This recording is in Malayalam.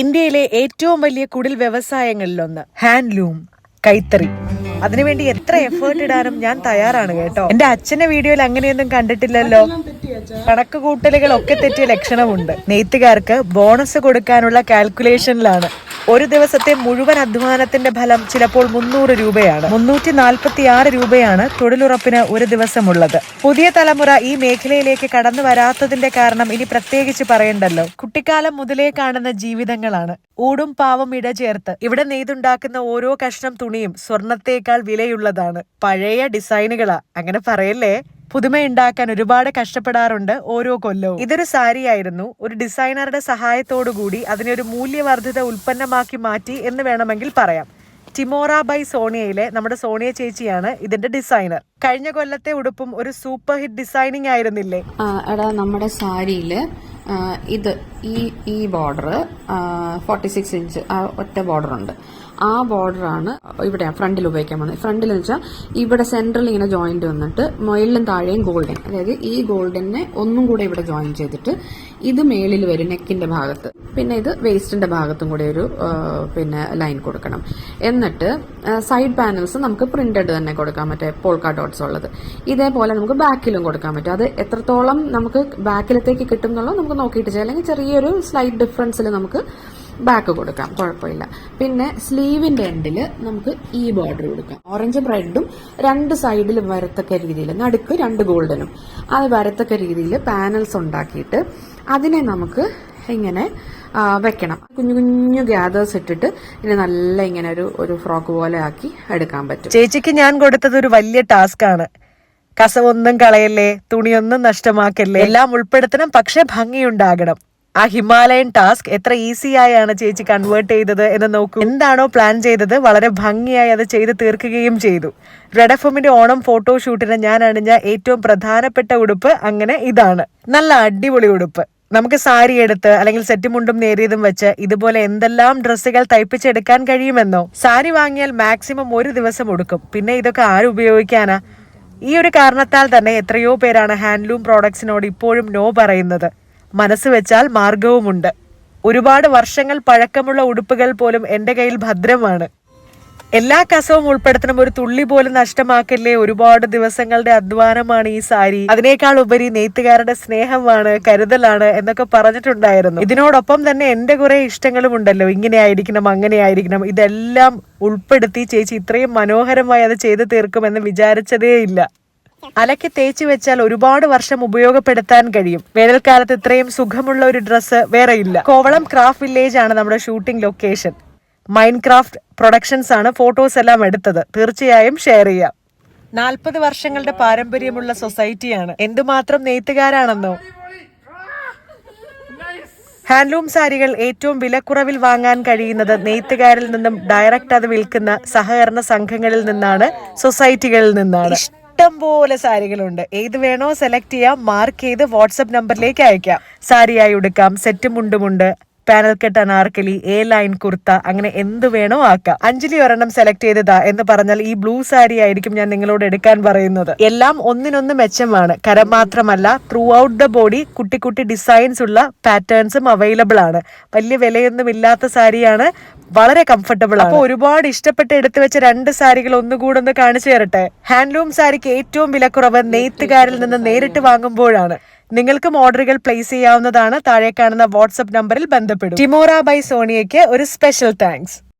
ഇന്ത്യയിലെ ഏറ്റവും വലിയ കുടിൽ വ്യവസായങ്ങളിലൊന്ന് ഹാൻഡ്ലൂം കൈത്തറി. അതിനുവേണ്ടി എത്ര എഫേർട്ട് ഇടാനും ഞാൻ തയ്യാറാണ് കേട്ടോ. എന്റെ അച്ഛന്റെ വീഡിയോയിൽ അങ്ങനെയൊന്നും കണ്ടിട്ടില്ലല്ലോ. കണക്ക് കൂട്ടലുകളൊക്കെ തെറ്റിയ ലക്ഷണമുണ്ട്. നെയ്ത്തുകാർക്ക് ബോണസ് കൊടുക്കാനുള്ള കാൽക്കുലേഷനിലാണ് ഒരു ദിവസത്തെ മുഴുവൻ അധ്വാനത്തിന്റെ ഫലം ചിലപ്പോൾ മുന്നൂറ് രൂപയാണ്. മുന്നൂറ്റി നാൽപ്പത്തി ആറ് രൂപയാണ് തൊഴിലുറപ്പിന് ഒരു ദിവസമുള്ളത്. പുതിയ തലമുറ ഈ മേഖലയിലേക്ക് കടന്നു വരാത്തതിന്റെ കാരണം ഇനി പ്രത്യേകിച്ച് പറയണ്ടല്ലോ. കുട്ടിക്കാലം മുതലേ കാണുന്ന ജീവിതങ്ങളാണ്. ഊടും പാവം ഇടചേർത്ത് ഇവിടെ നെയ്തുണ്ടാക്കുന്ന ഓരോ കഷ്ണം തുണിയും സ്വർണത്തേക്കാൾ വിലയുള്ളതാണ്. പഴയ ഡിസൈനുകളാ. അങ്ങനെ പറയല്ലേ? പുതുമയുണ്ടാക്കാൻ ഒരുപാട് കഷ്ടപ്പെടാറുണ്ട് ഓരോ കൊല്ലവും. ഇതൊരു സാരിയായിരുന്നു. ഒരു ഡിസൈനറുടെ സഹായത്തോടു കൂടി അതിനെ ഒരു മൂല്യവർദ്ധിത ഉൽപ്പന്നമാക്കി മാറ്റി എന്ന് വേണമെങ്കിൽ പറയാം. ടിമോറ ബൈ സോണിയയിലെ നമ്മുടെ സോണിയ ചേച്ചിയാണ് ഇതിന്റെ ഡിസൈനർ. കഴിഞ്ഞ കൊല്ലത്തെ ഉടുപ്പും ഒരു സൂപ്പർ ഹിറ്റ് ഡിസൈനിങ് ആയിരുന്നില്ലേ? നമ്മുടെ സാരിയിൽ ഇത് ഈ ഈ ബോർഡർ ഫോർട്ടി സിക്സ് ഇഞ്ച് ആ ഒറ്റ ബോർഡർ ഉണ്ട് ആ ബോർഡറാണ് ഇവിടെ ഫ്രണ്ടിൽ ഉപയോഗിക്കാൻ പോകുന്നത്. ഫ്രണ്ടിൽ എന്ന് വെച്ചാൽ ഇവിടെ സെൻട്രൽ ഇങ്ങനെ ജോയിന്റ് വന്നിട്ട് മുകളിലും താഴെയും ഗോൾഡൻ അതായത് ഈ ഗോൾഡനെ ഒന്നും കൂടെ ഇവിടെ ജോയിൻ ചെയ്തിട്ട് ഇത് മേളിൽ വരും നെക്കിന്റെ ഭാഗത്ത്. പിന്നെ ഇത് വേസ്റ്റിന്റെ ഭാഗത്തും കൂടെ ഒരു പിന്നെ ലൈൻ കൊടുക്കണം. എന്നിട്ട് സൈഡ് പാനൽസ് നമുക്ക് പ്രിന്റഡ് തന്നെ കൊടുക്കാൻ പറ്റും പോൾക്കാ ഡോട്ട്സ് ഉള്ളത്. ഇതേപോലെ നമുക്ക് ബാക്കിലും കൊടുക്കാൻ പറ്റും. അത് എത്രത്തോളം നമുക്ക് ബാക്കിലത്തേക്ക് കിട്ടും എന്നുള്ളത് നമുക്ക് നോക്കിയിട്ട് ചെയ്യാം. അല്ലെങ്കിൽ ചെറിയൊരു സ്ലൈറ്റ് ഡിഫറൻസിൽ നമുക്ക് ബാക്ക് കൊടുക്കാം. കുഴപ്പമില്ല. പിന്നെ സ്ലീവിന്റെ എൻഡിൽ നമുക്ക് ഈ ബോർഡർ കൊടുക്കാം. ഓറഞ്ച് റെഡും രണ്ട് സൈഡിൽ വരത്തക്ക രീതിയിൽ നടുക്ക് രണ്ട് ഗോൾഡനും അത് വരത്തക്ക രീതിയിൽ പാനൽസ് ഉണ്ടാക്കിയിട്ട് അതിനെ നമുക്ക് ഇങ്ങനെ വെക്കണം. കുഞ്ഞു കുഞ്ഞു ഗ്യാദേഴ്സ് ഇട്ടിട്ട് ഇതിനെ നല്ല ഇങ്ങനെ ഒരു ഒരു ഫ്രോക്ക് പോലെ ആക്കി എടുക്കാൻ പറ്റും. ചേച്ചിക്ക് ഞാൻ കൊടുത്തത് ഒരു വലിയ ടാസ്ക് ആണ്. കസവൊന്നും കളയല്ലേ തുണിയൊന്നും നഷ്ടമാക്കല്ലേ എല്ലാം ഉൾപ്പെടുത്തണം പക്ഷെ ഭംഗിയുണ്ടാകണം. ആ ഹിമാലയൻ ടാസ്ക് എത്ര ഈസി ആയാണ് ചേച്ചി കൺവേർട്ട് ചെയ്തത് എന്ന് നോക്കൂ. എന്താണോ പ്ലാൻ ചെയ്തത് വളരെ ഭംഗിയായി അത് ചെയ്ത് തീർക്കുകയും ചെയ്തു. റെഡ് ഓണം ഫോട്ടോഷൂട്ടിന് ഞാൻ അണിഞ്ഞ ഏറ്റവും പ്രധാനപ്പെട്ട ഉടുപ്പ് അങ്ങനെ ഇതാണ്. നല്ല അടിപൊളി ഉടുപ്പ്. നമുക്ക് സാരി എടുത്ത് അല്ലെങ്കിൽ സെറ്റ് മുണ്ടും നേരിയതും വെച്ച് ഇതുപോലെ എന്തെല്ലാം ഡ്രസ്സുകൾ തയ്പ്പിച്ചെടുക്കാൻ കഴിയുമെന്നോ? സാരി വാങ്ങിയാൽ മാക്സിമം ഒരു ദിവസം ഉടുക്കും. പിന്നെ ഇതൊക്കെ ആര് ഉപയോഗിക്കാനാ? ഈ ഒരു കാരണത്താൽ തന്നെ എത്രയോ പേരാണ് ഹാൻഡ്ലൂം പ്രോഡക്ട്സിനോട് ഇപ്പോഴും നോ പറയുന്നത്. മനസ്സ് വെച്ചാൽ മാർഗവുമുണ്ട് ഒരുപാട് വർഷങ്ങൾ പഴക്കമുള്ള ഉടുപ്പുകൾ പോലും എന്റെ കയ്യിൽ ഭദ്രമാണ്. എല്ലാ കസവും ഉൾപ്പെടുത്തണം. ഒരു തുള്ളി പോലും നഷ്ടമാക്കല്ലേ ഒരുപാട് ദിവസങ്ങളുടെ അധ്വാനമാണ് ഈ സാരി. അതിനേക്കാൾ ഉപരി നെയ്ത്തുകാരുടെ സ്നേഹമാണ് കരുതലാണ് എന്നൊക്കെ പറഞ്ഞിട്ടുണ്ടായിരുന്നു. ഇതിനോടൊപ്പം തന്നെ എന്റെ കുറെ ഇഷ്ടങ്ങളും ഉണ്ടല്ലോ. ഇങ്ങനെ ആയിരിക്കണം അങ്ങനെ ആയിരിക്കണം. ഇതെല്ലാം ഉൾപ്പെടുത്തി ചേച്ചി ഇത്രയും മനോഹരമായി അത് ചെയ്തു തീർക്കുമെന്ന് വിചാരിച്ചതേ ഇല്ല അലക്കി തേച്ചു വെച്ചാൽ ഒരുപാട് വർഷം ഉപയോഗപ്പെടുത്താൻ കഴിയും. വേനൽക്കാലത്ത് ഇത്രയും സുഖമുള്ള ഒരു ഡ്രസ്സ് വേറെ ഇല്ല കോവളം ക്രാഫ്റ്റ് വില്ലേജ് ആണ് നമ്മുടെ ഷൂട്ടിംഗ് ലൊക്കേഷൻ. മൈൻക്രാഫ്റ്റ് പ്രൊഡക്ഷൻസ് ആണ് ഫോട്ടോസ് എല്ലാം എടുത്തത്. തീർച്ചയായും ഷെയർ ചെയ്യാം. നാൽപ്പത് വർഷങ്ങളുടെ പാരമ്പര്യമുള്ള സൊസൈറ്റിയാണ്. എന്തുമാത്രം നെയ്ത്തുകാരാണെന്നോ. ഹാൻഡ്ലൂം സാരികൾ ഏറ്റവും വിലക്കുറവിൽ വാങ്ങാൻ കഴിയുന്നത് നെയ്ത്തുകാരിൽ നിന്നും ഡയറക്റ്റ് അത് വിൽക്കുന്ന സഹകരണ സംഘങ്ങളിൽ നിന്നാണ് സൊസൈറ്റികളിൽ നിന്നാണ്. ഇഷ്ടം പോലെ സാരികളുണ്ട്. ഏത് വേണോ സെലക്ട് ചെയ്യാം മാർക്ക് ചെയ്ത് വാട്സപ്പ് നമ്പറിലേക്ക് അയക്കാം. സാരിയായി ഉടുക്കാം സെറ്റ് മുണ്ടുമുണ്ട് പാനൽ കെട്ട് അനാർക്കലി എ ലൈൻ കുർത്ത അങ്ങനെ എന്ത് വേണോ ആക്കാം. അഞ്ജലി ഒരെണ്ണം സെലക്ട് ചെയ്തതാ എന്ന് പറഞ്ഞാൽ ഈ ബ്ലൂ സാരി ആയിരിക്കും ഞാൻ നിങ്ങളോട് എടുക്കാൻ പറയുന്നത്. എല്ലാം ഒന്നിനൊന്ന് മെച്ചമാണ്. കരം മാത്രമല്ല ത്രൂ ഔട്ട് ദ ബോഡി കുട്ടി കുട്ടി ഡിസൈൻസ് ഉള്ള പാറ്റേൺസും അവൈലബിൾ ആണ്. വലിയ വിലയൊന്നും ഇല്ലാത്ത സാരിയാണ് വളരെ കംഫർട്ടബിൾ ആണ്. അപ്പോൾ ഒരുപാട് ഇഷ്ടപ്പെട്ട് എടുത്തു വെച്ച രണ്ട് സാരികൾ ഒന്നുകൂടെ ഒന്ന് കാണിച്ചു തരട്ടെ? ഹാൻഡ്ലൂം സാരിക്ക് ഏറ്റവും വിലക്കുറവ് നെയ്ത്തുകാരിൽ നിന്ന് നേരിട്ട് വാങ്ങുമ്പോഴാണ്. നിങ്ങൾക്കും ഓർഡറുകൾ പ്ലേസ് ചെയ്യാവുന്നതാണ്. താഴെ കാണുന്ന വാട്സ്ആപ്പ് നമ്പറിൽ ബന്ധപ്പെടും. ടിമോറ ബൈ സോണിയയ്ക്ക് ഒരു സ്പെഷ്യൽ താങ്ക്സ്